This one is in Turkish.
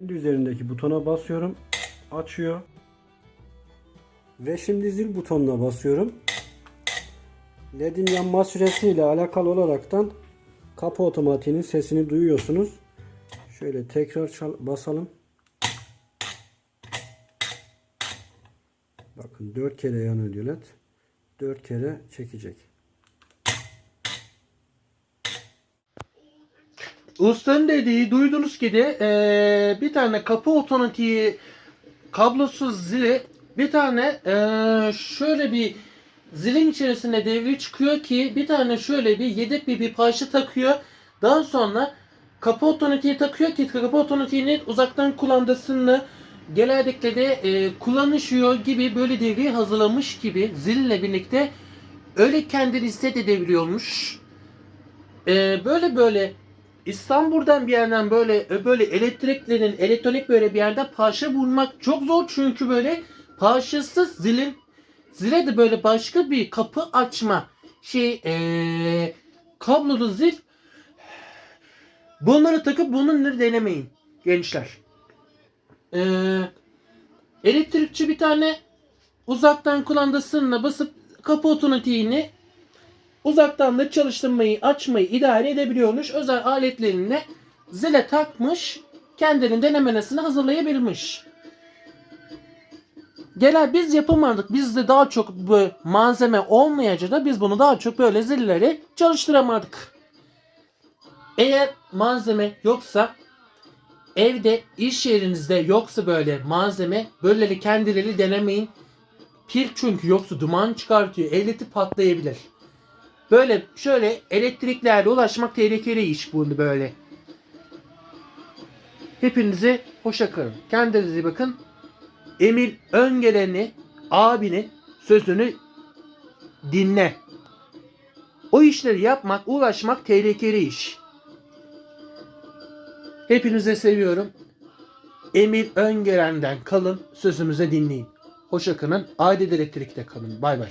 Şimdi üzerindeki butona basıyorum. Açıyor. Ve şimdi zil butonuna basıyorum. LED'in yanma süresiyle alakalı olaraktan kapı otomatiğinin sesini duyuyorsunuz. Şöyle tekrar çal- basalım. Bakın 4 kere yanıyor led. 4 kere çekecek. Ustanın dediği duydunuz ki de eee, bir tane kapı otomatiği kablosuz zili bir tane eee, şöyle bir zilin içerisinde devri çıkıyor ki bir tane şöyle bir yedek bir, bir parça takıyor. Daha sonra kapı otomatiği takıyor ki kapı otomatiğinin uzaktan kumandasını genellikle de eee, kullanışıyor gibi böyle devreyi hazırlamış gibi zille birlikte öyle kendini de devriyormuş. Eee, böyle böyle İstanbul'dan bir yerden böyle böyle elektriklerin elektronik böyle bir yerde parça bulmak çok zor çünkü böyle parçasız zilin zile de böyle başka bir kapı açma şey eee kablolu zil bunları takıp bunları denemeyin gençler. Eee elektrikçi bir tane uzaktan kumandasına basıp kapı otomatiğini uzaktan da çalıştırmayı, açmayı idare edebiliyormuş. Özel aletlerini zile takmış, kendinin denemesini hazırlayabilmiş. Genel biz yapamadık. Bizde daha çok bu malzeme olmayınca da biz bunu daha çok böyle zilleri çalıştıramadık. Eğer malzeme yoksa evde iş yerinizde yoksa böyle malzeme böyleleri kendileri denemeyin. Pil çünkü yoksa duman çıkartıyor. Ehliyeti patlayabilir. Böyle şöyle elektriklerle ulaşmak tehlikeli iş bunu böyle. Hepinize hoşça kalın. Kendinize bakın. Emil Öngelen'i, abini sözünü dinle. O işleri yapmak, ulaşmak tehlikeli iş. Hepinize seviyorum. Emil Öngelen'den kalın, sözümüze dinleyin. Hoşça kalın. Aile elektrikte kalın. Bay bay.